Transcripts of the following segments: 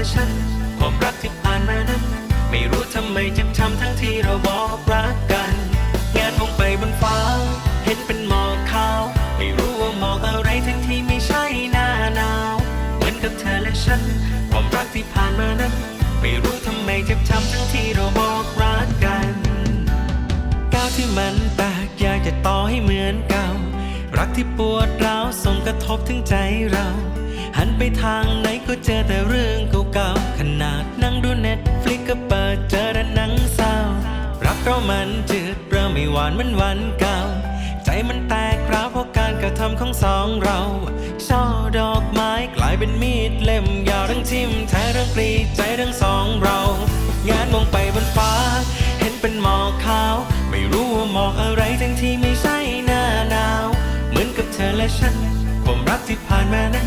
และฉันความรักที่ผ่านมานั้นไม่รู้ทำไมเจ็บช้ำทั้งที่เราบอกรักกันงานมองไปบนฟ้า เห็นเป็นหมอกขาว ไม่รู้ว่าหมอกอะไรทั้งที่ไม่ใช่หน้าหนาวเหมือนกับเธอและฉัน ความรักที่ผ่านมานั้น ไม่รู้ทำไมเจ็บช้ำทั้งที่เราบอกรักกันก้าวที่มันแตกอยากจะต่อให้เหมือนเก่า รักที่ปวดร้าวส่งกระทบถึงใจเรา หันไปทางไหนก็เจอแต่เรื่องเก่าๆขนาดนั่งดูเน็ตฟลิกก็เปิดเจอแต่หนังเศร้า รักเรามันจืดเริ่มไม่หวานเหมือนวันเก่า ใจมันแตกร้าวเพราะการกระทำของสองเรา ช่อดอกไม้กลายเป็นมีดเล่มยาวทั้งทิ่มแทงทั้งกรีดใจทั้งสองเรางานมองไปบนฟ้า เห็นเป็นหมอกขาว ไม่รู้ว่าหมอกอะไรทั้งที่ไม่ใช่หน้าหนาว เหมือนกับเธอและฉัน ความรักที่ผ่านมานั้น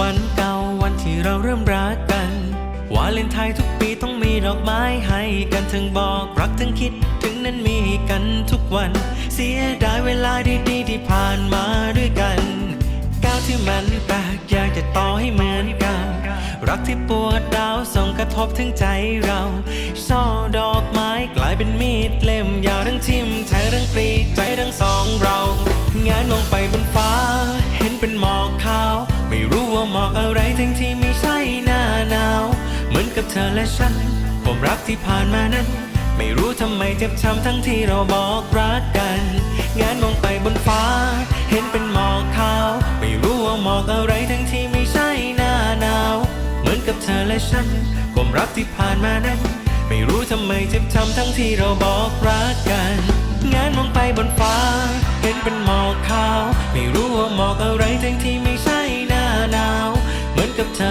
วันเก่าวันที่เราเริ่มรักกัน วาเลนไทน์ทุกปีต้องมีดอกไม้ให้กันทั้งบอกรักทั้งคิดถึงนั้นมีกันทุกวัน เสียดายเวลาดีๆที่ผ่านมาด้วยกันก้าวที่มันแตกอยากจะต่อให้เหมือนเก่ารักที่ปวดร้าวส่งกระทบถึงใจเราช่อดอกไม้กลายเป็นมีดเล่มยาวทั้งทิ่มแทงทั้งกรีดใจทั้งสองเรา งานมองไปบนฟ้าเห็นเป็นหมอ หมอกอะไรทั้งที่ไม่ใช่หน้าหนาว เหมือนกับเธอและฉันความรักที่ผ่านมานั้น ไม่รู้ทำไมเจ็บช้ำทั้งที่เราบอกรักกัน งานมองไปบนฟ้า เห็นเป็นหมอกขาว ไม่รู้ว่าหมอกอะไรทั้งที่ไม่ใช่หน้าหนาว เหมือนกับเธอและฉันความรักที่ผ่านมานั้น ไม่รู้ทำไมเจ็บช้ำทั้งที่เราบอกรักกัน งานมองไปบนฟ้า เห็นเป็นหมอกขาว ไม่รู้ว่าหมอกอะไรทั้งที่